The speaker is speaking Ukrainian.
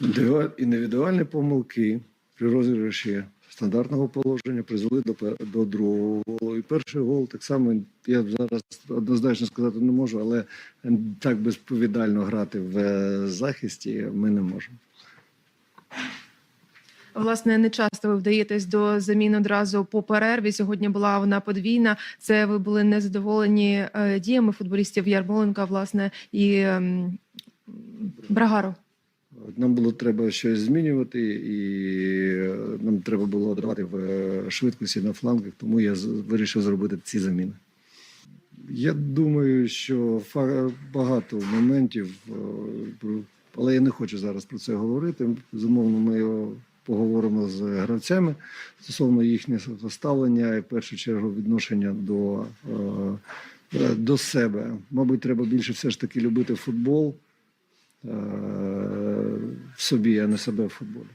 Індивідуаль- Індивідуальні помилки при розіграші стандартного положення призвели до, до другого голу. І перший гол так само я зараз однозначно сказати не можу, але так безповідально грати в е, захисті ми не можемо. Власне, не часто ви вдаєтесь до замін одразу по перерві. Сьогодні була вона подвійна. Це ви були незадоволені е, діями футболістів Ярмоленка, власне, і ем, Брагару. Нам було треба щось змінювати, і е, нам треба було давати в е, швидкості на флангах, тому я вирішив зробити ці заміни. Я думаю, що багато моментів, е, але я не хочу зараз про це говорити. Безумовно, ми поговоримо з гравцями стосовно їхнього ставлення і в першу чергу відношення до, до себе. Мабуть, треба більше все ж таки любити футбол собі, а не себе в футболі.